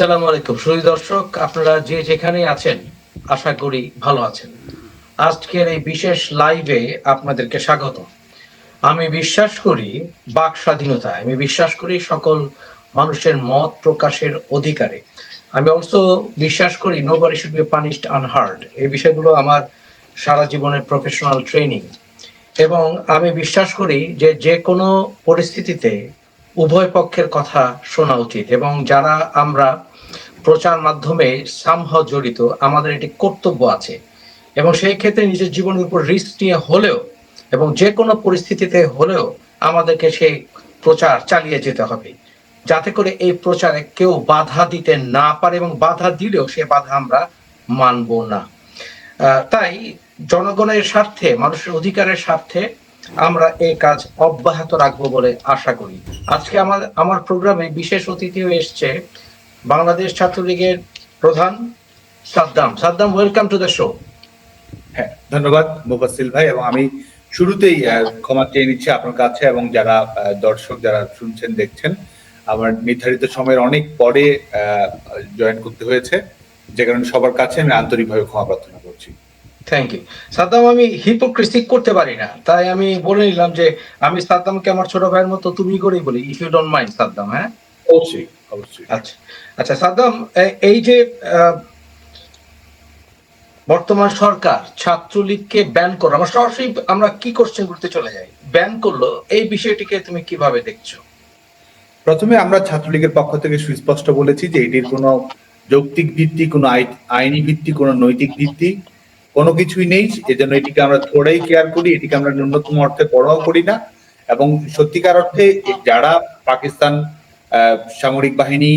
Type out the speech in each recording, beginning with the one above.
আসসালামু আলাইকুম। সুধী দর্শক, আপনারা যে যেখানে আছেন, আশা করি ভালো আছেন। আজকের এই বিশেষ লাইভে আপনাদেরকে স্বাগত। আমি বিশ্বাস করি বাক স্বাধীনতা আমি বিশ্বাস করি সকল মানুষের মত প্রকাশের অধিকারে। আমি অলসো বিশ্বাস করি nobody should be punished unheard এই বিষয়গুলো আমার সারা জীবনের প্রফেশনাল ট্রেনিং এবং আমি বিশ্বাস করি যে যে কোনো পরিস্থিতিতে উভয় পক্ষের কথা শোনা উচিত। এবং যারা আমরা প্রচার মাধ্যমে সামহ জড়িত আমাদের একটি কর্তব্য আছে। এবং সেই ক্ষেত্রে নিজের জীবনের উপর রিস্ক নিয়ে হলেও এবং যে কোনো পরিস্থিতিতে হলেও আমাদেরকে সেই প্রচার চালিয়ে যেতে হবে। যাতে করে এই প্রচারে কেউ বাধা দিতে না পারে এবং বাধা দিলেও সে বাধা আমরা মানব না। তাই জনগণের স্বার্থে, মানুষের অধিকারের স্বার্থে আমরা এই কাজ অব্যাহত রাখব বলে আশা করি। আজকে আমার আমার প্রোগ্রামে বিশেষ অতিথি হয়ে এসছে। বাংলাদেশ ছাত্রলীগের প্রধান Saddam. Saddam welcome to the show হ্যাঁ ধন্যবাদ মুফাসিল ভাই এবং আমি শুরুতেই ক্ষমা চেয়ে নিচ্ছি আপনার কাছে এবং যারা দর্শক যারা শুনছেন দেখছেন আমার নির্ধারিত সময়ের অনেক পরে জয়েন করতে হয়েছে যে কারণে সবার কাছে আমি আন্তরিকভাবে ক্ষমা প্রার্থনা করছি। থ্যাংক ইউ সাদ্দাম আমি হিপোক্রিসি করতে পারি না তাই আমি বলে নিলাম যে আমি সাদ্দামকে আমার ছোট ভাইয়ের মতো তুমি করেই বলি if you don't mind Saddam হ্যাঁ? অবশ্যই অবশ্যই। আচ্ছা আচ্ছা সাদ্দাম এই যে বর্তমান সরকার ছাত্রলীগকে ব্যান করল আমরা সরাসরি আমরা কি কোশ্চেন করতে চলে যাই? ব্যান করল এই বিষয়টিকে তুমি কীভাবে দেখছ? প্রথমে আমরা ছাত্রলীগের পক্ষ থেকে সুস্পষ্ট বলেছি যে এটির কোনো যৌক্তিক ভিত্তি কোনো আই- আইনি ভিত্তি কোনো নৈতিক ভিত্তি কোনো কিছুই নেই। এজন্য এটিকে আমরা থোড়াই কেয়ার করি এটিকে আমরা ন্যূনতম অর্থে পরোয়া করি না। এবং সত্যিকার অর্থে যারা পাকিস্তান সামরিক বাহিনী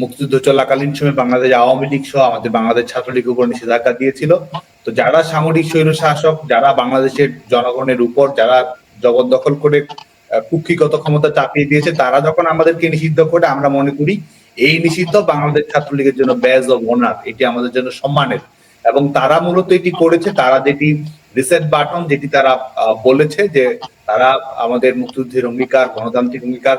মুক্তিযুদ্ধ চলাকালীন সময় বাংলাদেশ আওয়ামী লীগ সহ আমাদের বাংলাদেশ ছাত্রলীগের উপর নিষেধাজ্ঞা দিয়েছিল। তো যারা সামরিক স্বৈর শাসক, যারা বাংলাদেশের জনগণের উপর, যারা জবরদখল করে কুক্ষিগত ক্ষমতা চাপিয়ে দিয়েছে, তারা যখন আমাদেরকে নিষিদ্ধ করে, আমরা মনে করি এই নিষিদ্ধ বাংলাদেশ ছাত্রলীগের জন্য ব্যাজ অব অনার এটি আমাদের জন্য সম্মানের। এবং তারা মূলত এটি করেছে, তারা যেটি রিসেট বাটন যেটি তারা বলেছে যে তারা আমাদের মুক্তিযুদ্ধের অঙ্গীকার, গণতান্ত্রিক অঙ্গীকার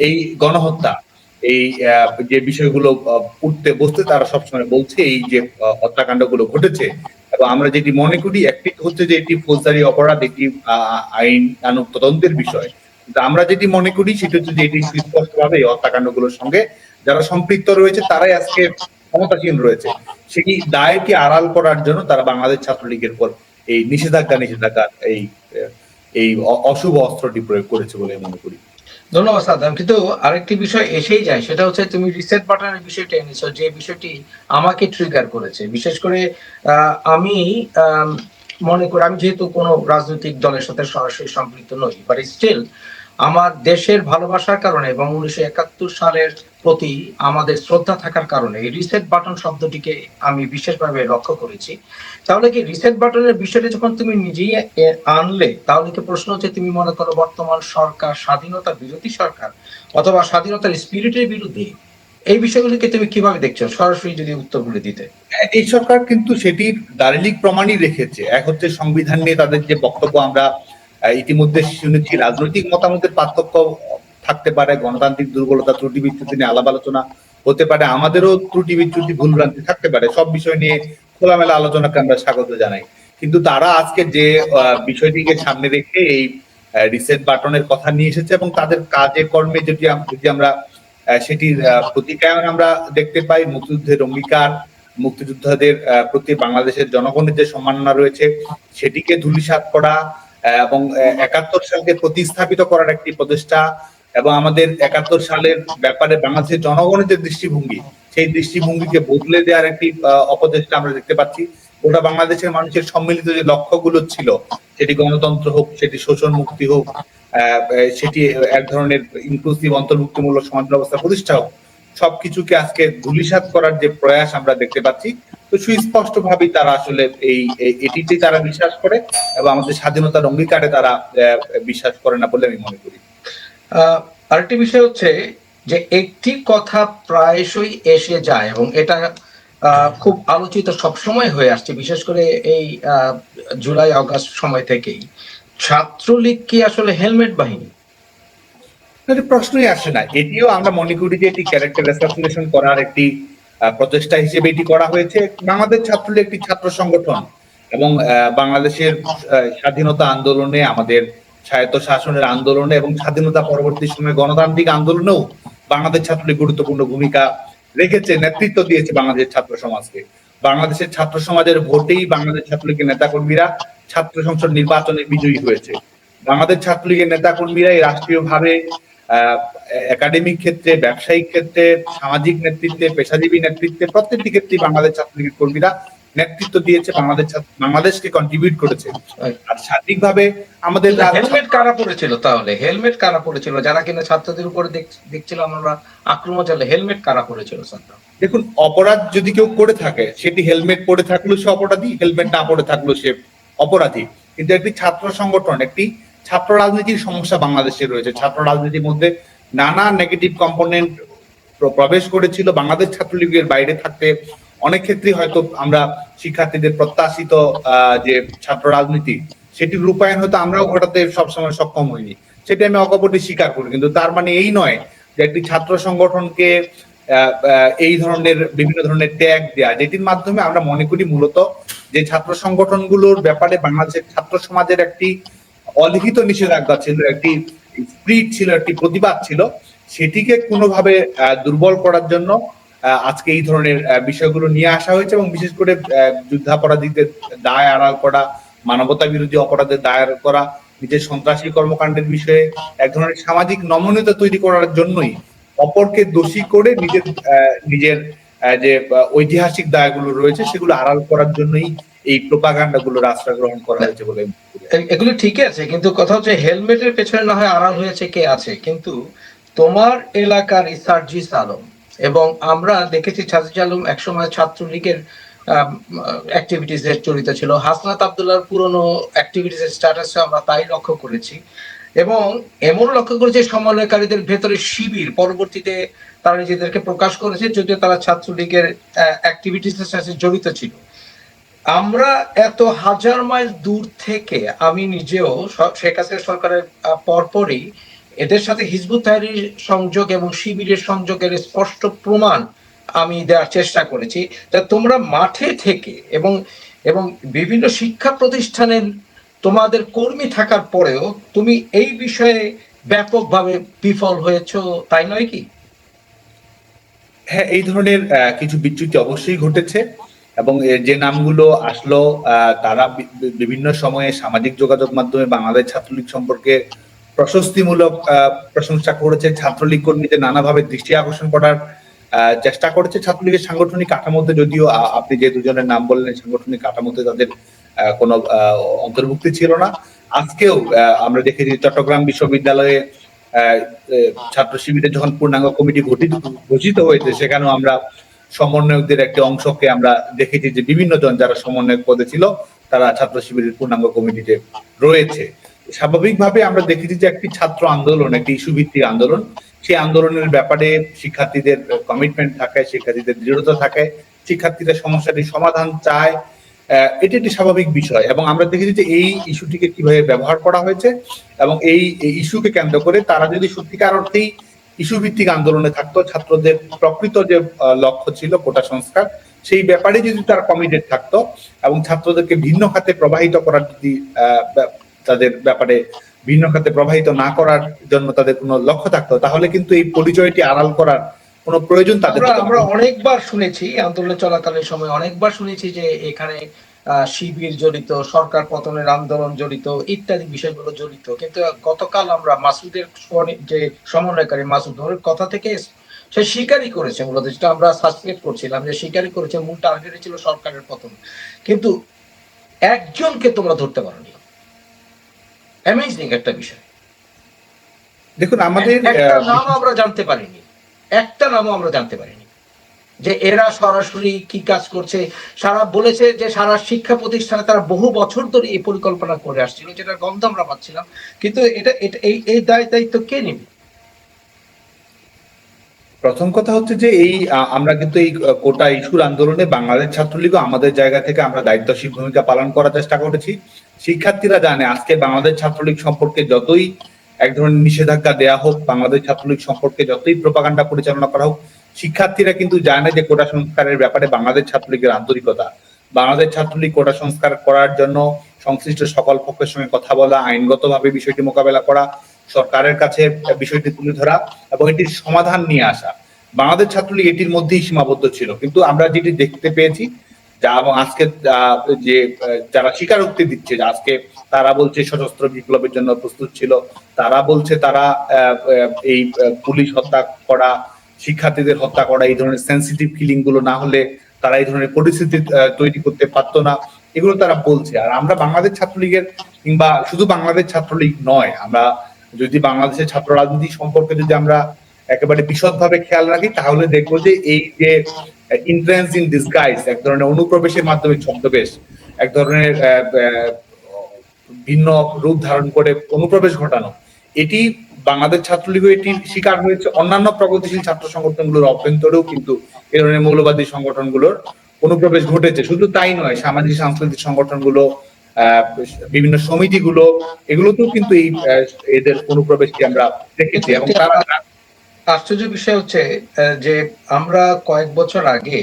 এই গণহত্যা এই যে বিষয়গুলো উঠতে বসতে তারা সবসময় বলছে এই যে আহ, হত্যাকাণ্ডগুলো ঘটেছে। এবং আমরা যেটি মনে করি একটি হচ্ছে যে এটি ফৌজদারি অপরাধ একটি আইন আনুক তদন্তের বিষয়। আমরা যেটি মনে করি সেটা হচ্ছে যে এটি সুস্পষ্টভাবে এই হত্যাকাণ্ডগুলোর সঙ্গে যারা সম্পৃক্ত রয়েছে তারাই আজকে ক্ষমতাসীন রয়েছে। সেই দায়কে আড়াল করার জন্য তারা বাংলাদেশ ছাত্রলীগের উপর এই নিষেধাজ্ঞা নিষেধাজ্ঞা এই এই অশুভ অস্ত্রটি প্রয়োগ করেছে বলে মনে করি। ধন্যবাদ সাদ্দাম। কিন্তু আরেকটি বিষয় এসেই যায় সেটা হচ্ছে তুমি রিসেট বাটনের বিষয়টা এনেছো যে বিষয়টি আমাকে ট্রিগার করেছে। বিশেষ করে আম, মনে করি আমি যেহেতু কোনো রাজনৈতিক দলের সাথে সরাসরি সম্পৃক্ত নই বাট স্টিল আমার দেশের ভালোবাসার কারণে এবং উনিশশো একাত্তর সালের প্রতি আমাদের শ্রদ্ধা থাকার কারণে রিসেট বাটন শব্দটিকে আমি বিশেষভাবে লক্ষ্য করেছি। তাহলে কি রিসেট বাটনের বিষয়টা যখন তুমি নিজেই আনলে, তাহলে কি প্রশ্ন হচ্ছে তুমি মনে করো বর্তমান সরকার, স্বাধীনতা বিরোধী সরকার অথবা স্বাধীনতার স্পিরিটের বিরুদ্ধে এই বিষয়গুলিকে তুমি কীভাবে দেখছ? সরাসরি যদি উত্তরগুলি দিতে। এই সরকার কিন্তু সেটির দারিলিক প্রমাণই রেখেছে। এক হচ্ছে সংবিধান নিয়ে তাদের যে বক্তব্য আমরা ইতিমধ্যে শুনেছি রাজনৈতিক মতামতের পার্থক্য থাকতে পারে, গণতান্ত্রিক দুর্বলতা, ত্রুটি বিচ্যুতি নিয়ে আলাপ আলোচনা হতে পারে, আমাদেরও ত্রুটি বিচ্যুতি ভুলভ্রান্তি থাকতে পারে, সব বিষয় নিয়ে খোলামেলা আলোচনাকে আমরা স্বাগত জানাই। কিন্তু তারা আজকে যে বিষয়টিকে সামনে রেখে এই রিসেট বাটনের কথা নিয়ে এসেছে এবং তাদের কাজে, কর্মে যদি যদি আমরা সেটির প্রতিকায়ন আমরা দেখতে পাই মুক্তিযুদ্ধের অঙ্গীকার মুক্তিযোদ্ধাদের প্রতি বাংলাদেশের জনগণের যে সম্মাননা রয়েছে, সেটিকে ধূলিসাৎ করা এবং একাত্তর সালকে প্রতিস্থাপিত করার একটি প্রচেষ্টা এবং আমাদের একাত্তর সালের ব্যাপারে বাংলাদেশের জনগণের যে দৃষ্টিভঙ্গি, সেই দৃষ্টিভঙ্গিকে বদলে দেওয়ার একটি অপচেষ্টা আমরা দেখতে পাচ্ছি। গোটা বাংলাদেশের মানুষের সম্মিলিত যে লক্ষ্যগুলো ছিল, সেটি গণতন্ত্র হোক, সেটি শোষণ মুক্তি হোক সেটি এক ধরনের ইনক্লুসিভ অন্তর্ভুক্তিমূলক সমাজ ব্যবস্থা প্রতিষ্ঠা হোক সবকিছুকে আজকে ধুলিসাৎ করার যে প্রয়াস আমরা দেখতে পাচ্ছি, তো সুস্পষ্ট ভাবেই তারা আসলে এই এটিতে তারা বিশ্বাস করে এবং আমাদের স্বাধীনতার অঙ্গীকারে তারা বিশ্বাস করে না বলে আমি মনে করি। আরেকটি বিষয় হচ্ছে যে একটি কথা প্রায়শই এসে যায় এবং এটা খুব আলোচিত সবসময় হয়ে আসছে, বিশেষ করে এই জুলাই আগস্ট সময় থেকেই। ছাত্রলীগ কি আসলে হেলমেট বাহিনী? প্রশ্নই আসে না। এটিও আমরা মনে করি যে এটি ক্যারেক্টার করার একটি প্রচেষ্টা হিসেবে এটি করা হয়েছে। বাংলাদেশ ছাত্রলীগ একটি ছাত্র সংগঠন এবং বাংলাদেশের স্বাধীনতা আন্দোলনে আমাদের স্বায়ত্ত শাসনের আন্দোলনে এবং স্বাধীনতা পরবর্তী সময়ে গণতান্ত্রিক আন্দোলনেও বাংলাদেশ ছাত্রলীগ গুরুত্বপূর্ণ ভূমিকা রেখেছে, নেতৃত্ব দিয়েছে বাংলাদেশ ছাত্র সমাজকে। বাংলাদেশের ছাত্র সমাজের ভোটেই বাংলাদেশ ছাত্রলীগের নেতাকর্মীরা ছাত্র সংসদ নির্বাচনে বিজয়ী হয়েছে। বাংলাদেশ ছাত্রলীগের নেতাকর্মীরা এই রাষ্ট্রীয়ভাবে একাডেমিক ক্ষেত্রে ব্যবসায়িক ক্ষেত্রে সামাজিক নেতৃত্বে পেশাজীবী নেতৃত্বে প্রত্যেকটি ক্ষেত্রে বাংলাদেশ ছাত্রলীগের কর্মীরা নেতৃত্ব দিয়েছে বাংলাদেশ বাংলাদেশকে কন্ট্রিবিউট করেছে। আর সার্বিকভাবে আমাদের হেলমেট কারা পড়েছিল তাহলে? হেলমেট কারা পড়েছিল যারা কিনা ছাত্রদের উপরে দেখ- দেখছিলাম আমরা আক্রমণ চালে হেলমেট কারা পড়েছিল ছাত্র দেখুন অপরাধ যদি কেউ করে থাকে সেটি হেলমেট পরে থাকলেও সে অপরাধী হেলমেট না পরে থাকলেও সে অপরাধী। কিন্তু একটি ছাত্র সংগঠন একটি ছাত্র রাজনীতির সমস্যা বাংলাদেশে রয়েছে। ছাত্র রাজনীতির মধ্যে নানা নেগেটিভ কম্পোনেন্ট প্রবেশ করেছিল। বাংলাদেশ ছাত্রলীগের বাইরে থাকতে অনেক ক্ষেত্রে হয়তো আমরা শিক্ষার্থীদের প্রত্যাশিত যে ছাত্র রাজনীতি, সেটির রূপায়ণ হয়তো আমরাও ঘটাতে সবসময় সক্ষম হইনি। সেটি আমি অকপটে স্বীকার করি। কিন্তু তার মানে এই নয় যে একটি ছাত্র সংগঠনকে এই ধরনের বিভিন্ন ধরনের ট্যাগ দেয়া, যেটির মাধ্যমে আমরা মনে করি মূলত যে ছাত্র সংগঠনগুলোর ব্যাপারে বাংলাদেশের ছাত্র সমাজের একটি অলিখিত নিষেধাজ্ঞা ছিল, একটি স্প্রিট ছিল, একটি প্রতিবাদ ছিল, সেটিকে কোনোভাবে দুর্বল করার জন্য আজকে এই ধরনের বিষয়গুলো নিয়ে আসা হয়েছে এবং বিশেষ করে যুদ্ধাপরাধীদের দায় আড়াল করা, মানবতা বিরোধী অপরাধের দায় আড়াল করা, নিজের সন্ত্রাসী কর্মকাণ্ডের বিষয়ে এক ধরনের সামাজিক নমনীয়তা তৈরি করার জন্যই অপরকে দোষী করে নিজের নিজের যে ঐতিহাসিক দায়গুলো রয়েছে সেগুলো আড়াল করার জন্যই এই প্রোপাগান্ডা গুলোর আশ্রয় গ্রহণ করা হয়েছে বলে এগুলো ঠিকই আছে, কিন্তু কথা হচ্ছে হেলমেটের পেছনে না হয় আড়াল হয়েছে কে আছে। কিন্তু তোমার এলাকার ইসার্জিস আলম এবং আমরা দেখেছি সাজিজ আলম একসময় ছাত্রলীগের অ্যাক্টিভিটিস এর জড়িত ছিল। হাসনাত আবদুল্লাহর পুরনো অ্যাক্টিভিটিস এর স্ট্যাটাসে আমরা তাই লক্ষ্য করেছি। এবং এমন লক্ষ্য করেছি সমন্বয়কারীদের ভেতরে শিবির পরবর্তীতে তারা নিজেদেরকে প্রকাশ করেছে, যদিও তারা ছাত্রলীগের অ্যাক্টিভিটিস এর সাথে জড়িত ছিল। আমরা এত হাজার মাইল দূর থেকে আমি নিজেও শেখ হাসিনা সরকারের পরপরই এদের সাথে হিজবুত তাহরির সংযোগ এবং শিবিরের সংযোগের স্পষ্ট প্রমাণ আমি দেওয়ার চেষ্টা করেছি তা তোমরা মাঠে থেকে এবং এবং বিভিন্ন শিক্ষা প্রতিষ্ঠানের তোমাদের কর্মী থাকার পরেও তুমি এই বিষয়ে ব্যাপকভাবে বিফল হয়েছো, তাই নয় কি? হ্যাঁ এই ধরনের কিছু বিচ্যুতি অবশ্যই ঘটেছে। এবং যে নামগুলো আসলো তারা বিভিন্ন সময়ে সামাজিক যোগাযোগ মাধ্যমে বাংলাদেশ ছাত্রলীগ সম্পর্কে প্রশস্তিমূলক প্রশংসা করেছে। ছাত্রলীগ কর্মীদের নানাভাবে দৃষ্টি আকর্ষণ করার চেষ্টা করেছে ছাত্রলীগের সাংগঠনিক কাঠামোতে। যদিও আপনি যে দুজনের নাম বললেন, সাংগঠনিক কাঠামোতে তাদের কোনো অন্তর্ভুক্তি ছিল না। আজকেও আমরা দেখেছি চট্টগ্রাম বিশ্ববিদ্যালয়ে ছাত্র শিবিরের যখন পূর্ণাঙ্গ কমিটি গঠিত, ঘোষিত হয়েছে, সেখানেও আমরা সমন্বয়কদের একটি অংশকে আমরা দেখেছি যে বিভিন্ন জন যারা সমন্বয়ক পদে ছিল, তারা ছাত্র শিবিরের পূর্ণাঙ্গ কমিটিতে রয়েছে। স্বাভাবিকভাবে আমরা দেখেছি যে একটি ছাত্র আন্দোলন, একটি ইস্যু ভিত্তিক আন্দোলন। সেই আন্দোলনের ব্যাপারে শিক্ষার্থীদের কমিটমেন্ট থাকে শিক্ষার্থীদের দৃঢ়তা থাকে শিক্ষার্থীরা সমস্যাটি সমাধান চায় এটি একটি স্বাভাবিক বিষয়। এবং আমরা দেখেছি যে এই ইস্যুটিকে কীভাবে ব্যবহার করা হয়েছে এবং এই এই ইস্যুকে কেন্দ্র করে তারা যদি সত্যিকার অর্থেই ইস্যু ভিত্তিক আন্দোলনে থাকতো ছাত্রদের প্রকৃত যে লক্ষ্য ছিল কোটা সংস্কার সেই ব্যাপারে যদি তারা কমিটেড থাকতো এবং ছাত্রদেরকে ভিন্ন খাতে প্রবাহিত করার যদি তাদের ব্যাপারে ভিন্ন খাতে প্রবাহিত না করার জন্য তাদের কোনো লক্ষ্য থাকতো তাহলে কিন্তু এই পরিচয়টি আড়াল করার কোনো প্রয়োজন তাদের আমরা অনেকবার শুনেছি আন্দোলন চলাকালীন সময় অনেকবার শুনেছি যে এখানে শিবির জড়িত সরকার পতনের আন্দোলন জড়িত ইত্যাদি বিষয়গুলো জড়িত। কিন্তু গতকাল আমরা মাসুদের যে সমন্বয়কারী মাসুদ ওর কথা থেকে সে স্বীকারই করেছে মূলত যেটা আমরা সাসপেক্ট করছিলাম যে স্বীকারই করেছে মূল টার্গেট ছিল সরকারের পতন। কিন্তু একজনকে তোমরা ধরতে পারোনি। অ্যামেজিং একটা বিষয়। দেখুন আমাদের একটা নাম আমরা জানতে পারিনি। একটা নামও আমরা জানতে পারিনি। যে এরা সরাসরি কি কাজ করছে। সারা বলেছে যে সারা শিক্ষা প্রতিষ্ঠানে তারা বহু বছর ধরে এই পরিকল্পনা করে আসছিল যেটা গন্ধ আমরা পাচ্ছিলাম। কিন্তু এটা এই এই দায়, দায়িত্ব কে নেবে? প্রথম কথা হচ্ছে যে এই আমরা কিন্তু এই কোটা ইস্যুর আন্দোলনে বাংলাদেশ ছাত্রলীগও আমাদের জায়গা থেকে আমরা দায়িত্বশীল ভূমিকা পালন করার চেষ্টা করেছি। শিক্ষার্থীরা জানে, আজকে বাংলাদেশ ছাত্রলীগ সম্পর্কে যতই এক ধরনের নিষেধাজ্ঞা দেয়া হোক, বাংলাদেশ ছাত্রলীগ সম্পর্কে যতই প্রপাগান্ডা পরিচালনা করা হোক শিক্ষার্থীরা কিন্তু জানে যে কোটা সংস্কারের ব্যাপারে বাংলাদেশ ছাত্রলীগের আন্তরিকতা। বাংলাদেশ ছাত্রলীগ কোটা সংস্কার করার জন্য সংশ্লিষ্ট সকল পক্ষের সঙ্গে কথা বলা, আইনগতভাবে বিষয়টি মোকাবেলা করা, সরকারের কাছে বিষয়টি তুলে ধরা এবং এটির সমাধান নিয়ে আসা। বাংলাদেশ ছাত্রলীগ এটির মধ্যেই সীমাবদ্ধ ছিল। কিন্তু আমরা যেটি দেখতে পেয়েছি, যা এবং আজকে যে যারা স্বীকারোক্তি দিচ্ছে আজকে তারা বলছে সশস্ত্র বিপ্লবের জন্য প্রস্তুত ছিল, তারা বলছে তারা এই পুলিশ হত্যা করা শিক্ষার্থীদের হত্যা করা, এই ধরনের সেন্সিটিভ ফিলিংগুলো না হলে তারা এই ধরনের পরিস্থিতি তৈরি করতে পারতো না। এগুলো তারা বলছে। আর আমরা বাংলাদেশ ছাত্রলীগের কিংবা শুধু বাংলাদেশ ছাত্রলীগ নয়, আমরা যদি বাংলাদেশের ছাত্র রাজনীতি সম্পর্কে যদি আমরা একেবারে বিশদভাবে খেয়াল রাখি, তাহলে দেখব যে এই যে ইন্ট্রেন্স ইন ডিসগাইজ এক ধরনের অনুপ্রবেশের মাধ্যমে ছদ্মবেশ, এক ধরনের ভিন্ন রূপ ধারণ করে অনুপ্রবেশ ঘটানো, এটি বাংলাদেশ ছাত্রলীগ এটির শিকার হয়েছে অন্যান্য প্রগতিশীল ছাত্র সংগঠনগুলোর অভ্যন্তরেও কিন্তু এ ধরনের মৌলবাদী সংগঠনগুলোর অনুপ্রবেশ ঘটেছে। শুধু তাই নয়, সামাজিক সাংস্কৃতিক সংগঠনগুলো বিভিন্ন সমিতিগুলো, এগুলোতেও কিন্তু এই এদের অনুপ্রবেশটি আমরা দেখেছি এবং তারা আশ্চর্য বিষয় হচ্ছে যে আমরা কয়েক বছর আগে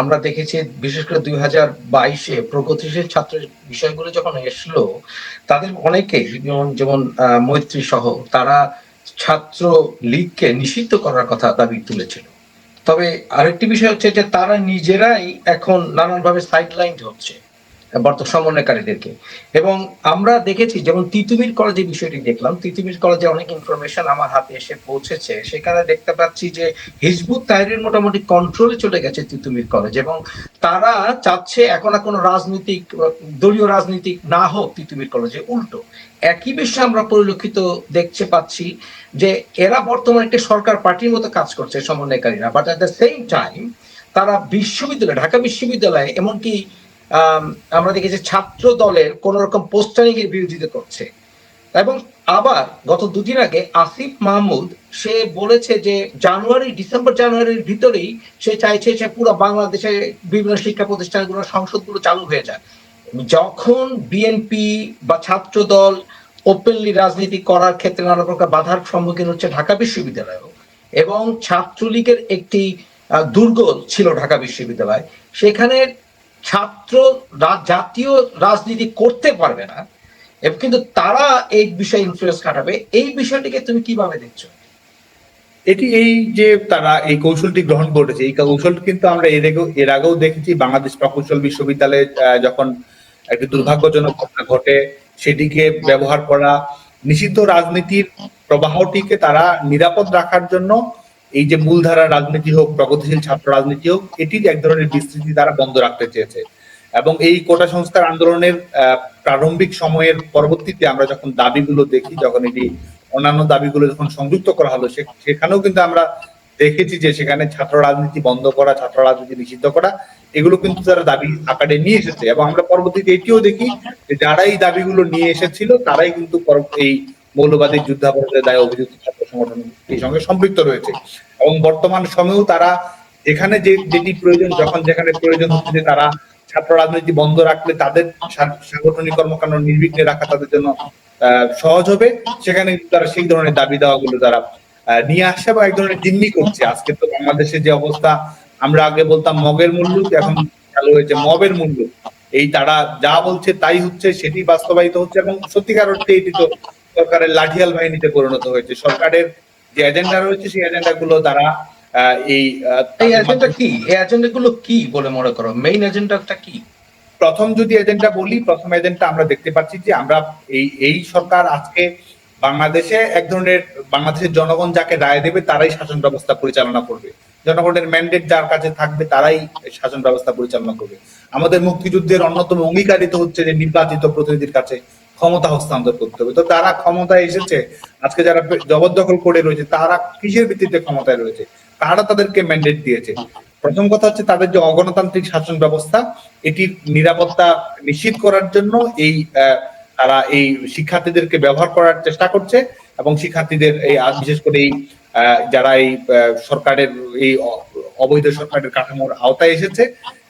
আমরা দেখেছি বিশেষ করে দুই হাজার বাইশে প্রগতিশীল ছাত্র বিষয়গুলো যখন এসলো, তাদের অনেকেই, যেমন যেমন মৈত্রী সহ তারা ছাত্র লীগকে নিষিদ্ধ করার কথা দাবি তুলেছিল। তবে আরেকটি বিষয় হচ্ছে যে তারা নিজেরাই এখন নানানভাবে সাইডলাইন হচ্ছে। সমন্বয়কারীদেরকে। এবং আমরা দেখেছি, যেমন তিতুমির কলেজে বিষয়টি দেখলাম, তিতুমির কলেজে অনেক ইনফরমেশন আমার হাতে এসে পৌঁছেছে। সেখানে দেখতে পাচ্ছি যে হিজবুত তাহরির মোটামুটি কন্ট্রোলে চলে গেছে তিতুমির কলেজ এবং তারা চাচ্ছে এখন আর কোনো রাজনৈতিক, দলীয় রাজনীতিক না হোক তিতুমির কলেজে, উল্টো। একই বিষয়ে আমরা পরিলক্ষিত দেখতে পাচ্ছি যে এরা বর্তমানে একটি সরকার পার্টির মতো কাজ করছে সমন্বয়কারীরা but at the same time তারা বিশ্ববিদ্যালয়, ঢাকা বিশ্ববিদ্যালয়ে এমনকি আম, আমরা দেখেছি ছাত্র দলের কোন রকম পোস্টারিং এর বিরোধিতা করছে। এবং আবার গত দুদিন আগে আসিফ মাহমুদ সে বলেছে যে জানুয়ারি ডিসেম্বর জানুয়ারির ভিতরেই সে চাইছে সে পুরো বাংলাদেশে বিভিন্ন শিক্ষা প্রতিষ্ঠানগুলো সংসদগুলো চালু হয়ে যায় যখন বিএনপি বা ছাত্র দল ওপেনলি রাজনীতি করার ক্ষেত্রে নানা প্রকার বাধার সম্মুখীন হচ্ছে ঢাকা বিশ্ববিদ্যালয় এবং ছাত্রলীগের একটি দুর্গ ছিল ঢাকা বিশ্ববিদ্যালয় সেখানে ছাত্র জাতীয় রাজনীতি করতে পারবে না, এবং কিন্তু তারা এই বিষয়ে ইনফ্লুয়েন্স কাটাবে এই বিষয়টিকে তুমি কীভাবে দেখছ? এটি এই যে তারা এই কৌশলটি গ্রহণ করেছে, এই কৌশল কিন্তু আমরা এর আগেও এর আগেও দেখেছি। বাংলাদেশ প্রকৌশল বিশ্ববিদ্যালয়ে যখন একটি দুর্ভাগ্যজনক ঘটনা ঘটে, সেটিকে ব্যবহার করা, নিষিদ্ধ রাজনীতির প্রবাহটিকে তারা নিরাপদ রাখার জন্য এই যে মূলধারা রাজনীতি হোক, প্রগতিশীল ছাত্র রাজনীতি হোক, এটির এক ধরনের বিস্তৃতি তারা বন্ধ রাখতে চেয়েছে। এবং এই কোটা সংস্কার আন্দোলনের প্রারম্ভিক সময়ের পরবর্তীতে আমরা যখন দাবিগুলো দেখি, যখন এটি অন্যান্য দাবিগুলো যখন সংযুক্ত করা হলো সেখানেও কিন্তু আমরা দেখেছি যে সেখানে ছাত্র রাজনীতি বন্ধ করা, ছাত্র রাজনীতি নিষিদ্ধ করা, এগুলো কিন্তু তারা দাবি আকারে নিয়ে এসেছে। এবং আমরা পরবর্তীতে এটিও দেখি যে যারা এই দাবিগুলো নিয়ে এসেছিল, তারাই কিন্তু এই মৌলবাদী যুদ্ধাপরাধের দায়ে অভিযুক্ত ছাত্র সংগঠনটির সঙ্গে সম্পৃক্ত রয়েছে। এবং বর্তমান সময়েও তারা যেখানে যে যেটি প্রয়োজন, যখন যেখানে প্রয়োজন হচ্ছে যে তারা ছাত্র রাজনীতি বন্ধ রাখলে তাদের সাংগঠনিক কর্মকাণ্ড নির্বিঘ্নে রাখা তাদের জন্য সহজ হবে। সেখানে তারা সেই ধরনের দাবি দাওয়া গুলো তারা নিয়ে আসে বা এক ধরনের জিম্মি করছে। আজকে তো বাংলাদেশের যে অবস্থা, আমরা আগে বলতাম মগের মূল্য, এখন চালু হয়েছে মবের মূল্য। এই তারা যা বলছে তাই হচ্ছে, সেটি বাস্তবায়িত হচ্ছে এবং সত্যিকার অর্থে এটি তো সরকারের লাঠিয়াল বাহিনীতে পরিণত হয়েছে। সরকারের যে এজেন্ডা রয়েছে সেই এজেন্ডা গুলো তারা এই এই এজেন্ডা কি? এই এজেন্ডা গুলো কি বলে মনে করো? মেইন এজেন্ডাটা কি? প্রথম যদি এজেন্ডা বলি প্রথম এজেন্ডা আমরা দেখতে পাচ্ছি যে আমরা এই এই সরকার আজকে বাংলাদেশে এক ধরনের বাংলাদেশের জনগণ যাকে রায় দেবে তারাই শাসন ব্যবস্থা পরিচালনা করবে। জনগণের ম্যান্ডেট যার কাছে থাকবে তারাই শাসন ব্যবস্থা পরিচালনা করবে। আমাদের মুক্তিযুদ্ধের অন্যতম অঙ্গীকারিত হচ্ছে যে নির্বাচিত প্রতিনিধির কাছে ক্ষমতা হস্তান্তর করতে হবে। তো তারা ক্ষমতায় এসেছে, আজকে যারা জবরদখল করে রয়েছে, তারা কিসের ভিত্তিতে ক্ষমতায় রয়েছে? তারা তাদেরকে ম্যান্ডেট দিয়েছে। প্রথম কথা হচ্ছে তাদের যে অগণতান্ত্রিক শাসন ব্যবস্থা, এটির নিরাপত্তা নিশ্চিত করার জন্য এই তারা এই শিক্ষার্থীদেরকে ব্যবহার করার চেষ্টা করছে এবং শিক্ষার্থীদের এই বিশেষ করে এই যারা এই সরকারের এই অবৈধ সরকারের কাঠামোর আওতায় এসেছে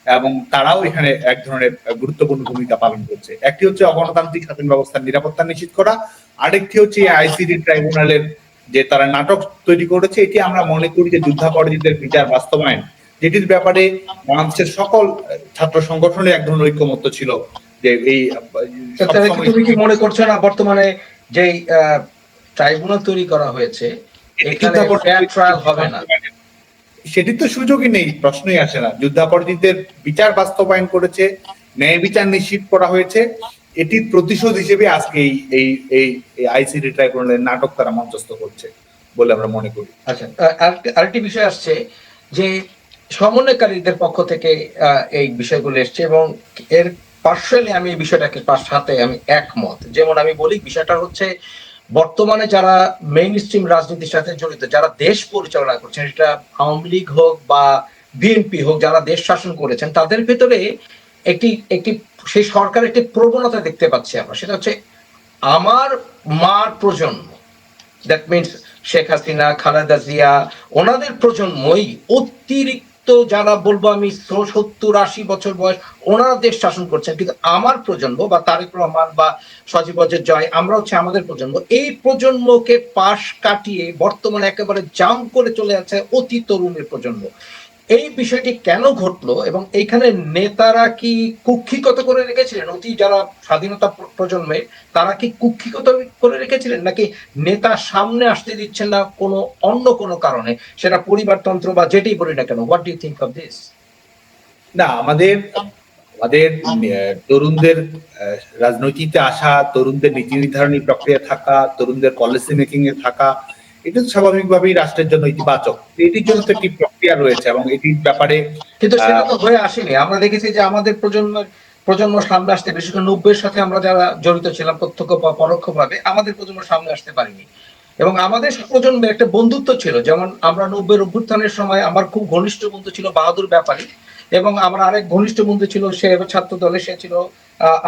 এবং তারাও এখানে এক ধরনের গুরুত্বপূর্ণ ভূমিকা পালন করছে। একটি হচ্ছে অগণতান্ত্রিক শাসন ব্যবস্থার নিরাপত্তা নিশ্চিত করা আরেকটি হচ্ছে আইসিডি ট্রাইব্যুনালের যে তারা নাটক তৈরি করেছে এটি আমরা মনে করি যে যুদ্ধাপরাধীদের বিচার বাস্তবায়ন যেটির ব্যাপারে বাংলাদেশের সকল ছাত্র সংগঠনের এক ধরনের ঐক্যমত্য ছিল যে এই তুমি কি মনে করছ না বর্তমানে যে ট্রাইব্যুনাল তৈরি করা হয়েছে এখানে হবে না? সেটি তো সুযোগই নেই, প্রশ্নই আসে না। যুদ্ধাপরাধীদের বিচার বাস্তবায়ন করেছে, ন্যায় বিচার নিশ্চিত করা হয়েছে। এটির প্রতিশোধ হিসেবে আজকে এই এই আইসিডি ট্রাইব্যুনালের নাটক তারা মঞ্চস্থ করছে বলে আমরা মনে করি। আচ্ছা আরেকটি- বিষয় আসছে যে সমন্বয়কারীদের পক্ষ থেকে এই বিষয়গুলো এসছে এবং এর পার্সোনালি আমি এই বিষয়টাকে পাশ সাথে আমি একমত। যেমন আমি বলি, বিষয়টা হচ্ছে বর্তমানে যারা মেইন স্ট্রিম রাজনীতির সাথে জড়িত, যারা দেশ পরিচালনা করছেন, সেটা আওয়ামী লীগ হোক বা বিএনপি হোক, যারা দেশ শাসন করেছেন, তাদের ভেতরে একটি একটি, সেই সরকার একটি প্রবণতা দেখতে পাচ্ছি আমরা। সেটা হচ্ছে আমার মার প্রজন্ম দ্যাট মিনস শেখ হাসিনা, খালেদা জিয়া, ওনাদের প্রজন্মই অতিরিক্ত যারা বলব আমি সত্তর আশি বছর বয়স, ওনারা দেশ শাসন করছেন। কিন্তু আমার প্রজন্ম বা তারেক রহমান বা সজীব জয়, আমরা হচ্ছে আমাদের প্রজন্ম, এই প্রজন্মকে পাশ কাটিয়ে বর্তমানে একেবারে জাম করে চলে যাচ্ছে অতি তরুণের প্রজন্ম। এই বিষয়টি কেন ঘটলো এবং এইখানে নেতারা কি কুক্ষিগত করে রেখেছিলেন? অতি যারা স্বাধীনতা প্রজন্মে তারা কি কুক্ষিগত করে রেখেছিলেন? নাকি নেতা সামনে আসতে দিচ্ছেন না কোনো অন্য কোনো কারণে? সেটা পরিবারতন্ত্র বা যেটাই বলি না কেন what do think of this না আমাদের আমাদের তরুণদের আহ, রাজনৈতিকতে আসা তরুণদের নীতি নির্ধারণী প্রক্রিয়া থাকা তরুণদের পলিসি মেকিং এ থাকা এটা স্বাভাবিকভাবেই রাষ্ট্রের জন্য ইতিবাচক। এটির জন্য তো একটি প্রক্রিয়া রয়েছে এবং এটির ব্যাপারে কিন্তু সেটা তো হয়ে আসেনি। আমরা দেখেছি যে আমাদের প্রজন্মের প্রজন্ম সামনে আসতে বিশেষ করে নব্বইয়ের সাথে আমরা যারা জড়িত ছিলাম প্রত্যক্ষ বা পরোক্ষভাবে আমাদের প্রজন্ম সামনে আসতে পারিনি। এবং আমাদের প্রজন্মে একটা বন্ধুত্ব ছিল। যেমন আমরা নব্বইয়ের অভ্যুত্থানের সময় আমার খুব ঘনিষ্ঠ বন্ধু ছিল বাহাদুর ব্যাপারী। এবং আমার আরেক ঘনিষ্ঠ বন্ধু ছিল, সে ছাত্র দলে, সে ছিল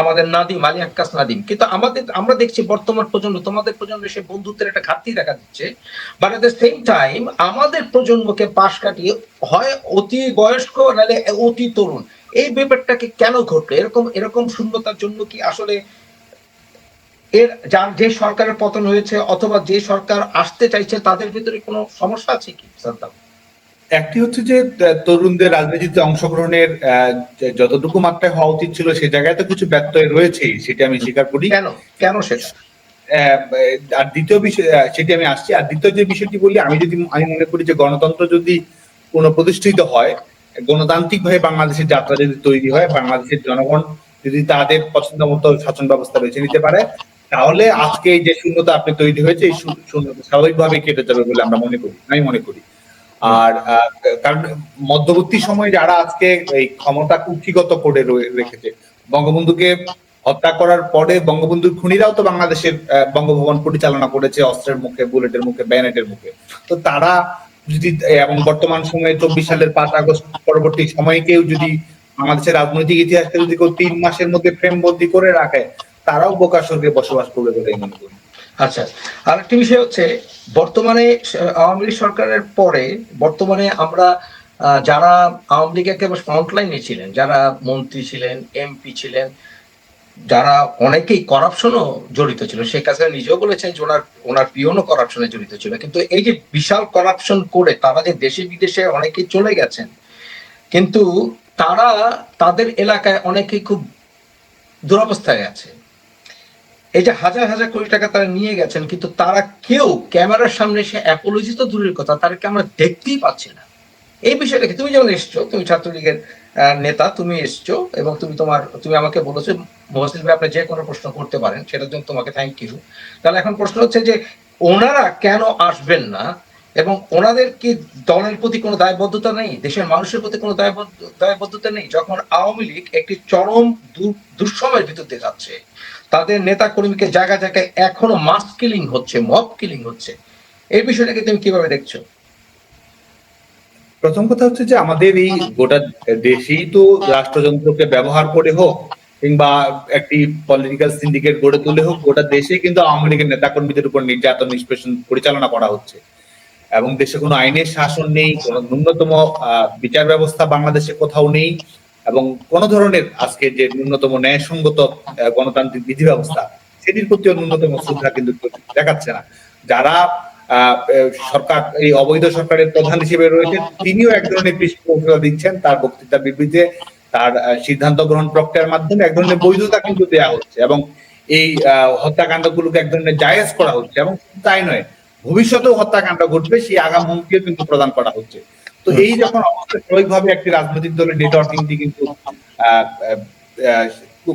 আমাদের নাদিম, আলী আক্কাস নাদিম। কিন্তু আমাদের, আমরা দেখছি বর্তমান প্রজন্ম, তোমাদের প্রজন্মে সে বন্ধুত্বের একটা ঘাটতি দেখা দিচ্ছে। But at the same time আমাদের প্রজন্মকে পাশ কাটিয়ে হয় অতি বয়স্ক, নাহলে অতি তরুণ। এই ব্যাপারটাকে কেন ঘটলো? এরকম এরকম শূন্যতার জন্য কি আসলে এর, যার যে সরকারের পতন হয়েছে, অথবা যে সরকার আসতে চাইছে, তাদের ভিতরে কোনো সমস্যা আছে কি সাদ্দাম একটি হচ্ছে যে তরুণদের রাজনীতিতে অংশগ্রহণের যতটুকু মাত্রায় হওয়া উচিত ছিল সে জায়গায় তো কিছু ব্যত্যয় রয়েছেই সেটা আমি স্বীকার করি। কেন? কেন সেটা? আর দ্বিতীয় বিষয় সেটি আমি আসছি। আর দ্বিতীয় যে বিষয়টি বলি আমি যদি আমি মনে করি যে গণতন্ত্র যদি পুনঃপ্রতিষ্ঠিত হয় গণতান্ত্রিক ভাবে বাংলাদেশের যাত্রা যদি তৈরি হয় বাংলাদেশের জনগণ যদি তাদের পছন্দ মতো শাসন ব্যবস্থা বেছে নিতে পারে তাহলে আজকে এই যে শূন্যতা আপনি তৈরি হয়েছে এই শূন্য- শূন্যতা স্বাভাবিকভাবে কেটে যাবে বলে আমরা মনে করি আমি মনে করি। আর কারণ মধ্যবর্তী সময়ে যারা আজকে এই ক্ষমতা কুক্ষিগত করে রেখেছে, বঙ্গবন্ধুকে হত্যা করার পরে বঙ্গবন্ধুর খুনিরাও তো বাংলাদেশের বঙ্গভবন পরিচালনা করেছে অস্ত্রের মুখে, বুলেটের মুখে ব্যানেটের মুখে। তো তারা যদি, এবং বর্তমান সময়ে চব্বিশ সালের পাঁচ আগস্ট পরবর্তী সময়ে কেউ যদি বাংলাদেশের রাজনৈতিক ইতিহাসকে যদি কেউ তিন মাসের মধ্যে ফ্রেম বন্দি করে রাখে, তারাও বোকা স্বর্গে বসবাস করবে বলে মনে করি। আচ্ছা আর একটি বিষয় হচ্ছে, বর্তমানে আওয়ামী লীগ সরকারের পরে, বর্তমানে আমরা যারা আওয়ামী লীগ একেবারে ফ্রন্টলাইনে ছিলেন, যারা মন্ত্রী ছিলেন এমপি ছিলেন, যারা অনেকেই করাপশনও জড়িত ছিল, শেখ হাসিনা নিজেও বলেছেন যে ওনার ওনার পিওনও করাপশনে জড়িত ছিল, কিন্তু এই যে বিশাল করাপশন করে তারা যে দেশে বিদেশে অনেকেই চলে গেছেন, কিন্তু তারা তাদের এলাকায় অনেকেই খুব দুরবস্থায় আছে। এই যে হাজার হাজার কোটি টাকা তারা নিয়ে গেছেন, কিন্তু তারা কেউ ক্যামেরার সামনে এসে অ্যাপোলজি তো দূরের কথা, তাদেরকে আমরা দেখতেই পাচ্ছি না। এই বিষয়টাকে তুমি যেমন এসছো, তুমি ছাত্রলীগের নেতা, তুমি এসছো এবং তুমি তোমার, তুমি আমাকে বলেছ মহসিন ভাই, আপনি যে কোনো প্রশ্ন করতে পারেন, সেটার জন্য তোমাকে থ্যাংক ইউ তাহলে এখন প্রশ্ন হচ্ছে যে, ওনারা কেন আসবেন না এবং ওনাদের কি দলের প্রতি কোনো দায়বদ্ধতা নেই? দেশের মানুষের প্রতি কোনো দায়বদ্ধ- দায়বদ্ধতা নেই? যখন আওয়ামী লীগ একটি চরম দুঃসময়ের ভিতর দিয়ে যাচ্ছে তাদের নেতা কর্মীকে জায়গা জায়গায় এখনও মাস কিলিং হচ্ছে মব কিলিং হচ্ছে। এই বিষয়টাকে তুমি কীভাবে দেখছ? প্রথম কথা হচ্ছে যে আমাদের এই গোটা দেশেই তো রাষ্ট্রযন্ত্রকে ব্যবহার করে হোক কিংবা একটি পলিটিক্যাল সিন্ডিকেট গড়ে তুলে হোক, গোটা দেশে কিন্তু আওয়ামী লীগের নেতাকর্মীদের উপর নির্যাতন, নিষ্পেষণ পরিচালনা করা হচ্ছে। এবং দেশে কোনো আইনের শাসন নেই, কোনো ন্যূনতম বিচার ব্যবস্থা বাংলাদেশে কোথাও নেই। এবং কোন ধরনের আজকে যে ন্যূনতম ন্যায়সঙ্গত গণতান্ত্রিক বিধি ব্যবস্থা সেটির প্রতিও ন্যূনতম শ্রদ্ধা কিন্তু দেখাচ্ছে না। যারা সরকার, এই অবৈধ সরকারের প্রধান হিসেবে রয়েছেন, তিনিও এক ধরনের পৃষ্ঠপোষকতা দিচ্ছেন তার বক্তৃতা বিবৃতিতে, তার সিদ্ধান্ত গ্রহণ প্রক্রিয়ার মাধ্যমে এক ধরনের বৈধতা কিন্তু দেওয়া হচ্ছে এবং এই হত্যাকাণ্ডগুলোকে এক ধরনের জায়েজ করা হচ্ছে এবং তাই নয়, ভবিষ্যতেও হত্যাকাণ্ড ঘটবে, সেই আগাম হুমকিও কিন্তু প্রদান করা হচ্ছে। তো এই যখন অবস্থা স্বাভাবিকভাবে একটি রাজনৈতিক দলের কিন্তু আহ, আহ, আহ,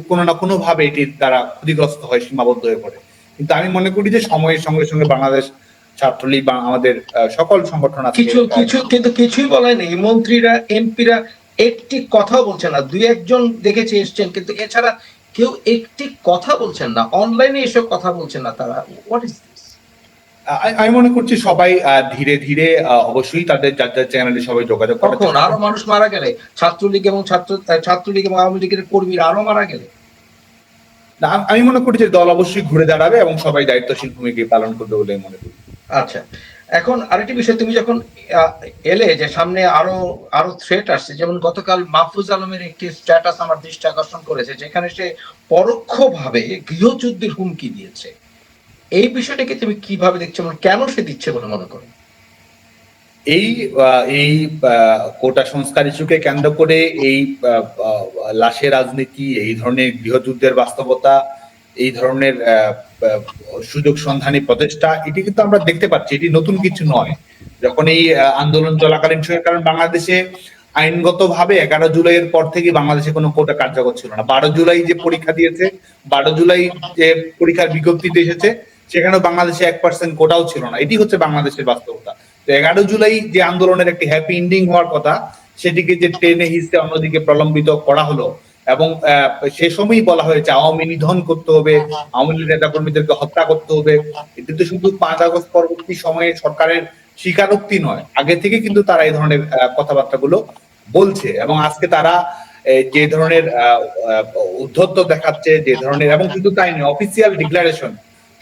কোনো না কোনো ভাবে এটির দ্বারা ক্ষতিগ্রস্ত হয় সীমাবদ্ধ হয়ে পড়ে। কিন্তু আমি মনে করি যে সময়ের সঙ্গে সঙ্গে বাংলাদেশ ছাত্রলীগ বা আমাদের সকল সংগঠন আছে কিছু কিছু কিন্তু কিছুই বলে নেই। মন্ত্রীরা এমপিরা একটি কথা বলছেন না। দুই একজন দেখেছে এসছেন কিন্তু এছাড়া কেউ একটি কথা বলছেন না। অনলাইনে এসব কথা বলছেন না তারা। হোয়াট ইজ দিস আমি মনে করছি সবাই ধীরে ধীরে অবশ্যই তাদের যার যার চ্যানেলে সবাই যোগাযোগ কখন? আরও মানুষ মারা গেলে ছাত্রলীগ এবং ছাত্র ছাত্রলীগ এবং আওয়ামী লীগের কর্মীরা আরও মারা গেলে? আমি মনে করি যে দল অবশ্যই ঘুরে দাঁড়াবে এবং সবাই দায়িত্বশীল ভূমিকা পালন করবে বলে মনে করি। আচ্ছা। এখন আরেকটি বিষয় তুমি যখন এলে যে সামনে আরও আরও থ্রেট আসছে যেমন গতকাল মাহফুজ আলমের একটি স্ট্যাটাস আমার দৃষ্টি আকর্ষণ করেছে যেখানে সে পরোক্ষভাবে গৃহযুদ্ধের হুমকি দিয়েছে। এই বিষয়টাকে তুমি কীভাবে দেখছ এবং কেন সে দিচ্ছে বলে মনে করো? এই এই কোটা সংস্কার ইস্যুকে কেন্দ্র করে এই লাশের রাজনীতি, এই ধরনের গৃহযুদ্ধের বাস্তবতা, এই ধরনের সুযোগ সন্ধানী প্রচেষ্টা, এটি কিন্তু আমরা দেখতে পাচ্ছি। এটি নতুন কিছু নয়। যখন এই আন্দোলন চলাকালীন সময় কারণ বাংলাদেশে আইনগত ভাবে এগারো জুলাইয়ের পর থেকে বাংলাদেশে কোনো কোটা কার্যকর ছিল না। বারো জুলাই যে পরীক্ষা দিয়েছে, বারো জুলাই যে পরীক্ষার বিজ্ঞপ্তিতে এসেছে সেখানেও বাংলাদেশে এক পার্সেন্ট কোটাও ছিল না। এটি হচ্ছে বাংলাদেশের বাস্তবতা। তো এগারো জুলাই যে আন্দোলনের একটি হ্যাপি এন্ডিং হওয়ার কথা সেটিকে যে ট্রেনে হিসতে অন্যদিকে প্রলম্বিত করা হলো এবং সে সময়ই বলা হয়েছে আওয়ামী নিধন করতে হবে আওয়ামী লীগ নেতা কর্মীদেরকে হত্যা করতে হবে। এটি তো শুধু পাঁচ আগস্ট পরবর্তী সময়ে সরকারের স্বীকারোক্তি নয় আগে থেকে কিন্তু তারা এই ধরনের আহ, কথাবার্তাগুলো বলছে এবং আজকে তারা যে ধরনের উদ্ধত্ত দেখাচ্ছে যে ধরনের এবং শুধু তাই নয় অফিসিয়াল ডিক্লারেশন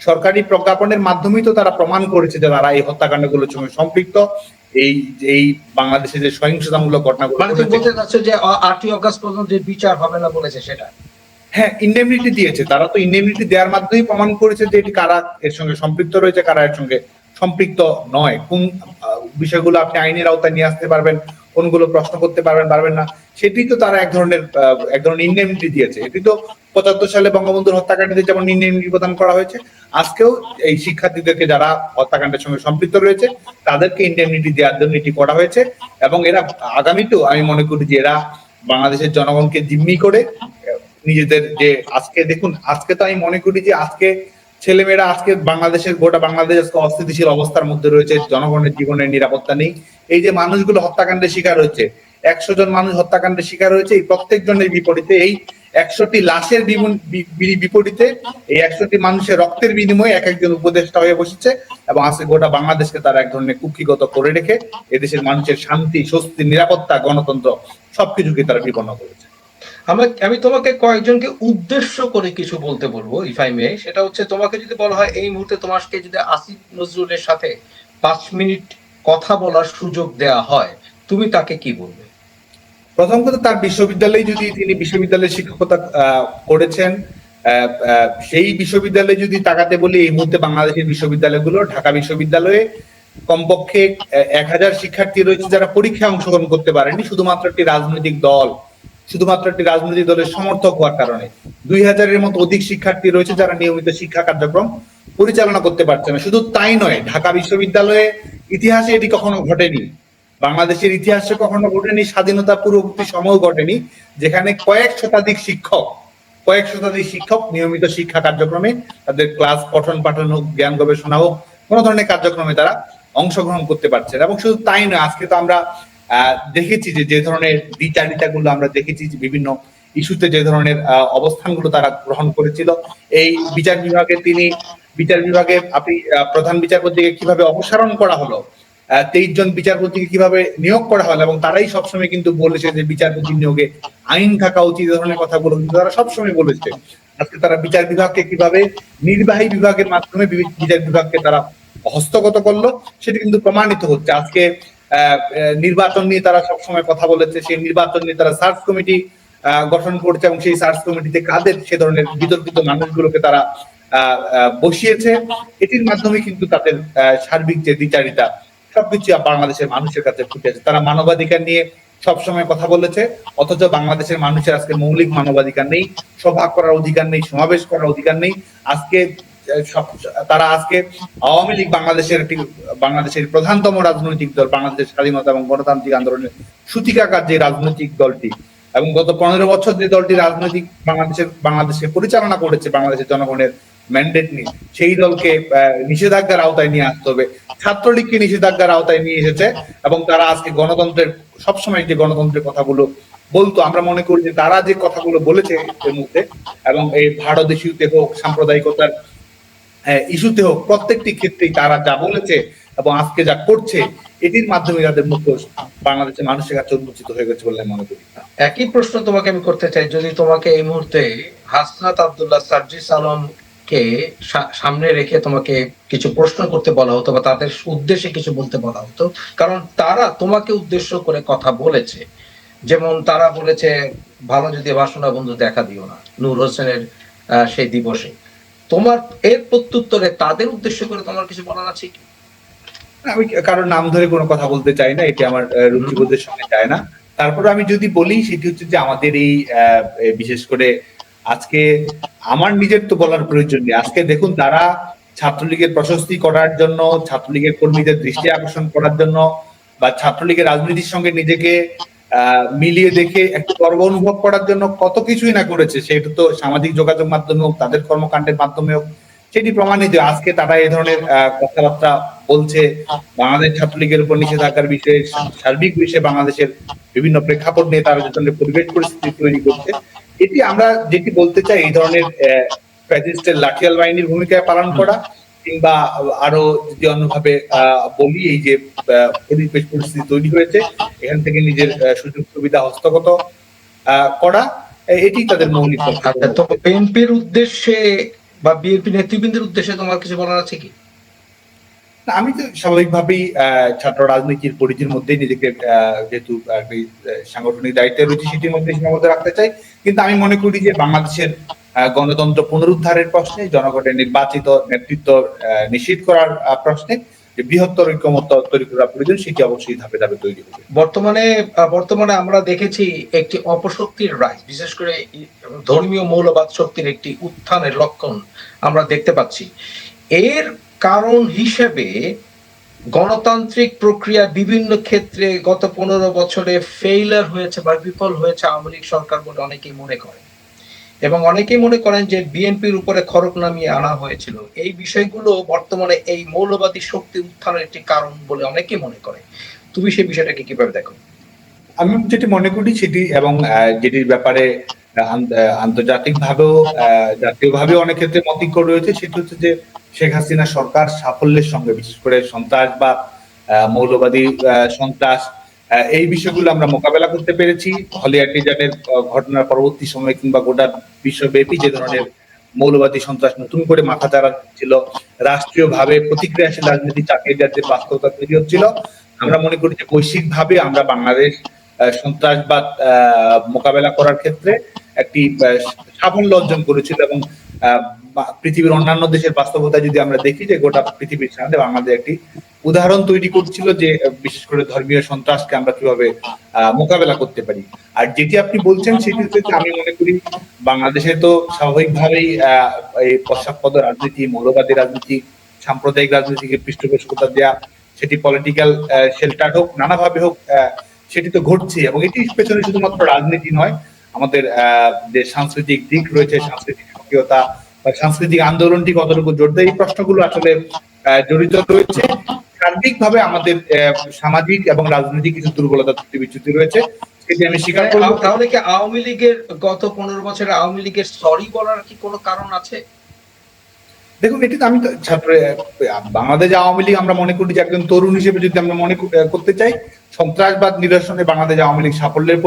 সরকারি প্রজ্ঞাপনের মাধ্যমেই তো তারা প্রমাণ করেছে যে তারা এই হত্যাকাণ্ডগুলোর সঙ্গে সম্পৃক্ত। এই এই বাংলাদেশে যে সহিংসতামূলক ঘটনাগুলো মানে তুমি বলতে চাচ্ছ যে আটই অগস্ট পর্যন্ত বিচার হবে না বলেছে সেটা? হ্যাঁ ইন্ডেমনিটি দিয়েছে। তারা তো ইন্ডেমনিটি দেওয়ার মাধ্যমেই প্রমাণ করেছে যে এটি কারা এর সঙ্গে সম্পৃক্ত রয়েছে কারা এর সঙ্গে সম্পৃক্ত নয়। কোন বিষয়গুলো আপনি আইনের আওতায় নিয়ে আসতে পারবেন। কোনগুলো প্রশ্ন করতে পারবেন পারবেন না। সেটি তো তারা এক ধরনের এক ধরনের ইন্ডেমনিটি দিয়েছে। এটি তো পঁচাত্তর সালে বঙ্গবন্ধুর হত্যাকাণ্ডে যেমন ইন্ডেমনিটি প্রদান করা হয়েছে, আজকেও এই শিক্ষার্থীদেরকে যারা হত্যাকাণ্ডের সঙ্গে সম্পৃক্ত রয়েছে, তাদেরকে ইন্ডেমনিটি দেওয়ার জন্য এটি করা হয়েছে। এবং এরা আগামীতেও আমি মনে করি যে এরা বাংলাদেশের জনগণকে জিম্মি করে নিজেদের যে, আজকে দেখুন, আজকে তো আমি মনে করি যে আজকে ছেলেমেয়েরা আজকে বাংলাদেশের, গোটা বাংলাদেশ আজকে অস্থিতিশীল অবস্থার মধ্যে রয়েছে, জনগণের জীবনের নিরাপত্তা নেই। এই যে মানুষগুলো হত্যাকাণ্ডের শিকার হয়েছে একশো জন মানুষ হত্যাকাণ্ডের শিকার হয়েছে, এই প্রত্যেক জনের বিপরীতে এই একশোটি লাশের বিপরীতে এই একশোটি মানুষের রক্তের বিনিময়ে এক একজন উপদেষ্টা হয়ে বসেছে এবং আজকে গোটা বাংলাদেশকে তারা এক ধরনের কুক্ষিগত করে রেখে এদেশের মানুষের শান্তি, স্বস্তি, নিরাপত্তা, গণতন্ত্র সবকিছুকে তারা বিপন্ন করেছে। আমি আমি তোমাকে কয়েকজনকে উদ্দেশ্য করে কিছু বলতে বলব ইফ আই মে সেটা হচ্ছে, তোমাকে যদি বলা হয়, এই মুহূর্তে তোমাকে যদি আসিফ নজরুলের সাথে পাঁচ মিনিট কথা বলার সুযোগ দেয়া হয়, তুমি তাকে কি বলবে? প্রথম কথা, তার বিশ্ববিদ্যালয়ে যদি তিনি বিশ্ববিদ্যালয়ে শিক্ষকতা করেছেন সেই বিশ্ববিদ্যালয়ে যদি তাকাতে বলি, এই মুহূর্তে বাংলাদেশের বিশ্ববিদ্যালয়গুলো, ঢাকা বিশ্ববিদ্যালয়ে কমপক্ষে এক হাজার শিক্ষার্থী রয়েছে যারা পরীক্ষায় অংশগ্রহণ করতে পারেনি, শুধুমাত্র একটি রাজনৈতিক দল। শুধুমাত্র একটি রাজনৈতিক দলের সমর্থক হওয়ার কারণে। দুই হাজারের মতো অধিক শিক্ষার্থী রয়েছে যারা নিয়মিত শিক্ষা কার্যক্রম পরিচালনা করতে পারছে না। শুধু তাই নয়, ঢাকা বিশ্ববিদ্যালয়ে ইতিহাসে এটি কখনো ঘটেনি। বাংলাদেশের ইতিহাসে কখনো ঘটেনি, স্বাধীনতা পূর্ববর্তী সময় ঘটেনি, যেখানে কয়েক শতাধিক শিক্ষক, কয়েক শতাধিক শিক্ষক নিয়মিত শিক্ষা কার্যক্রমে তাদের ক্লাস, পঠন পাঠন হোক, জ্ঞান গবেষণা হোক, কোনো ধরনের কার্যক্রমে তারা অংশগ্রহণ করতে পারছে। এবং শুধু তাই নয়, আজকে তো আমরা দেখেছি যে যে ধরনের দ্বিচারিতা গুলো আমরা দেখেছি বিভিন্ন ইস্যুতে যে ধরনের অবস্থানগুলো তারা গ্রহণ করেছিল। এই বিচার বিভাগে তিনি, বিচার বিভাগে আপনি প্রধান বিচারপতিকে কীভাবে অপসারণ করা হলো তেইশ জন বিচারপতিকে কীভাবে নিয়োগ করা হলো, এবং তারাই সবসময় কিন্তু বলেছে যে বিচারপতি নিয়োগে আইন থাকা উচিত ধরনের কথাগুলো কিন্তু তারা সবসময় বলেছে। আজকে তারা বিচার বিভাগকে কীভাবে নির্বাহী বিভাগের মাধ্যমে বিচার বিভাগকে তারা হস্তগত করল, সেটা কিন্তু প্রমাণিত হচ্ছে। আজকে নির্বাচন নিয়ে তারা সবসময় কথা বলেছে, সেই নির্বাচন নিয়ে তারা সার্চ কমিটি গঠন করছে এবং সেই সার্চ কমিটিতে কাদের সে ধরনের বিতর্কিত মানুষগুলোকে তারা বসিয়েছে। এটির মাধ্যমে কিন্তু তাদের সার্বিক যে দ্বিচারিতা, সবকিছু বাংলাদেশের মানুষের কাছে ফুটেছে তারা মানবাধিকার নিয়ে সবসময় কথা বলেছে, অথচ বাংলাদেশের মানুষের আজকে মৌলিক মানবাধিকার নেই, সভা করার অধিকার নেই, সমাবেশ করার অধিকার নেই। আজকে তারা আজকে আওয়ামী লীগ বাংলাদেশের একটি, বাংলাদেশের প্রধানতম রাজনৈতিক দল বাংলাদেশের স্বাধীনতা এবং গণতান্ত্রিক আন্দোলনের সূতিকাকার যে রাজনৈতিক দলটি এবং গত পনেরো বছর যে দলটি রাজনৈতিক বাংলাদেশের, বাংলাদেশে পরিচালনা করেছে, বাংলাদেশের জনগণের ম্যান্ডেট নিয়ে, সেই দলকে নিষেধাজ্ঞার আওতায় নিয়ে আসতে হবে। ছাত্রলীগকে নিষেধাজ্ঞার আওতায় নিয়ে এসেছে এবং তারা আজকে গণতন্ত্রের, সবসময় যে গণতন্ত্রের কথাগুলো বলতো, আমরা মনে করি যে তারা যে কথাগুলো বলেছে এর মধ্যে এবং এই ভারত ইস্যুতে হোক, সাম্প্রদায়িকতার ইস্যুতে হোক প্রত্যেকটি ক্ষেত্রেই তারা যা বলেছে এবং আজকে যা করছে, এটির মাধ্যমে তাদের মুখ বাংলাদেশের মানুষের কাছে উন্মোচিত হয়ে গেছে বলে মনে করি। একই প্রশ্ন তোমাকে আমি করতে চাই, যদি তোমাকে এই মুহূর্তে হাসনাত আব্দুল্লাহ সার্জিস আলমকে সা- সামনে রেখে তোমাকে কিছু প্রশ্ন করতে বলা হতো বা তাদের উদ্দেশ্যে কিছু বলতে বলা হতো, কারণ তারা তোমাকে উদ্দেশ্য করে কথা বলেছে। যেমন তারা বলেছে, ভালো যদি বাসনা বন্ধু দেখা দিও না, নূর হোসেনের সেই দিবসে। তোমার এর প্রত্যুত্তরে তাদের উদ্দেশ্য করে তোমার কিছু বলার আছে কি? আমি কারোর নাম ধরে কোনো কথা বলতে চাই না, এটি আমার রুচিবোধের সঙ্গে যায় না। তারপরে আমি যদি বলি, সেটি হচ্ছে যে আমাদের এই বিশেষ করে আজকে আমার নিজের তো বলার প্রয়োজন নেই। আজকে দেখুন, তারা ছাত্রলীগের প্রশস্তি করার জন্য, ছাত্রলীগের কর্মীদের দৃষ্টি আকর্ষণ করার জন্য, বা ছাত্রলীগের রাজনীতির সঙ্গে নিজেকে মিলিয়ে দেখে একটু গর্ব অনুভব করার জন্য কত কিছুই না করেছে। সেটা তো সামাজিক যোগাযোগ মাধ্যমে হোক, তাদের কর্মকাণ্ডের মাধ্যমে হোক, সেটি প্রমাণিত। আজকে তারা এই ধরনের কথাবার্তা বলছে। বাংলাদেশ ছাত্রলীগের উপর নিষেধাজ্ঞার বিষয়ে, সার্বিক বিষয়ে বাংলাদেশের বিভিন্ন প্রেক্ষাপট নিয়ে তারা যে ধরনের পরিবেশ পরিস্থিতি তৈরি করছে, এটি আমরা যেটি বলতে চাই, এই ধরনের লাঠিয়াল বাহিনীর ভূমিকায় পালন করা। কিংবা আরও যদি অন্যভাবে বলি, এই যে পরিবেশ পরিস্থিতি তৈরি হয়েছে, এখান থেকে নিজের সুযোগ সুবিধা হস্তগত করা এটি তাদের মৌলিক আচ্ছা তো বিএনপির উদ্দেশ্যে বা বিএনপি নেতৃবৃন্দের উদ্দেশ্যে তোমার কিছু বলার আছে কি? আমি তো স্বাভাবিকভাবেই ছাত্র রাজনীতির পরিধির মধ্যেই নিজেকে যেহেতু সাংগঠনিক দায়িত্বে রয়েছে সেটির মধ্যে সীমাবদ্ধ রাখতে চাই। কিন্তু আমি মনে করি যে বাংলাদেশের গণতন্ত্র পুনরুদ্ধারের প্রশ্নে, জনগণের নির্বাচিত নেতৃত্ব নিশ্চিত করার প্রশ্নে যে বৃহত্তর ঐক্যমত্য তৈরি করা প্রয়োজন, সেটি অবশ্যই ধাপে ধাপে তৈরি হবে। বর্তমানে বর্তমানে আমরা দেখেছি একটি অপশক্তির রায় বিশেষ করে ধর্মীয় মৌলবাদ শক্তির একটি উত্থানের লক্ষণ আমরা দেখতে পাচ্ছি। এর কারণ হিসেবে গণতান্ত্রিক প্রক্রিয়া বিভিন্ন ক্ষেত্রে গত পনেরো বছরে ফেইলার হয়েছে বা বিফল হয়েছে আওয়ামী লীগ সরকার বলে অনেকেই মনে করেন। এবং অনেকেই মনে করেন যে বিএনপির উপরে খড়ক নামিয়ে আনা হয়েছিল। এই বিষয়গুলো বর্তমানে এই মৌলবাদী শক্তি উত্থানের একটি কারণ বলে অনেকেই মনে করে তুমি সেই বিষয়টাকে কীভাবে দেখো? আমি যেটি মনে করি সেটি এবং যেটির ব্যাপারে আন্তর্জাতিক ভাবেও জাতীয় ভাবে অনেক ক্ষেত্রে মতিক্য রয়েছে। সেটি হচ্ছে যে শেখ হাসিনা সরকার সাফল্যের সঙ্গে, বিশেষ করে সন্ত্রাস বা মৌলবাদী সন্ত্রাস এই বিষয়গুলো আমরা মোকাবেলা করতে পেরেছি। হলিয়াটিজানের ঘটনার পরবর্তী সময় কিংবা গোটা বিশ্বব্যাপী যে ধরনের মৌলবাদী সন্ত্রাস নতুন করে মাথা চারা ছিল রাষ্ট্রীয় ভাবে প্রতিক্রিয়াশীল রাজনীতি দেওয়ার যে বাস্তবতা তৈরি হচ্ছিল, আমরা মনে করি যে বৈশ্বিক ভাবে আমরা বাংলাদেশ সন্ত্রাসবাদ মোকাবেলা করার ক্ষেত্রে একটি সাফল্য অর্জন করেছিল এবং পৃথিবীর অন্যান্য দেশের বাস্তবতা যদি আমরা দেখি যে গোটা পৃথিবীর সামনে বাংলাদেশ একটি উদাহরণ তৈরি করছিল যে বিশেষ করে ধর্মীয় সন্ত্রাসকে আমরা কীভাবে মোকাবেলা করতে পারি। আর যেটি আপনি বলছেন সেটি হচ্ছে আমি মনে করি বাংলাদেশে তো স্বাভাবিকভাবেই এই পশ্চাৎপদ রাজনীতি, মৌলবাদী রাজনীতি, সাম্প্রদায়িক রাজনীতিকে পৃষ্ঠপোষকতা দেওয়া সেটি পলিটিক্যাল শেল্টার হোক, নানাভাবে হোক সেটি তো ঘটছে এবং এটি পেছনে শুধুমাত্র রাজনীতি নয় আমাদের যে সাংস্কৃতিক দিক রয়েছে সাংস্কৃতিক সক্রিয়তা বা সাংস্কৃতিক আন্দোলনটি কতটুকু জোর দেয় এই প্রশ্নগুলো আসলে জড়িত রয়েছে। সার্বিকভাবে আমাদের সামাজিক এবং রাজনৈতিক কিছু দুর্বলতা ত্রুটি বিচ্যুতি রয়েছে সেটি আমি স্বীকার করব তাহলে কি আওয়ামী লীগের গত পনেরো বছরে আওয়ামী লীগের সরি বলার কি কোনো কারণ আছে? দেখুন এটি তো আমি ছাত্র বাংলাদেশ আওয়ামী লীগ আমরা মনে করি যে একজন তরুণ হিসেবে যদি আমরা মনে কর- করতে চাই সন্ত্রাসবাদ নিরসনে বাংলাদেশ আওয়ামী লীগ সাফল্যের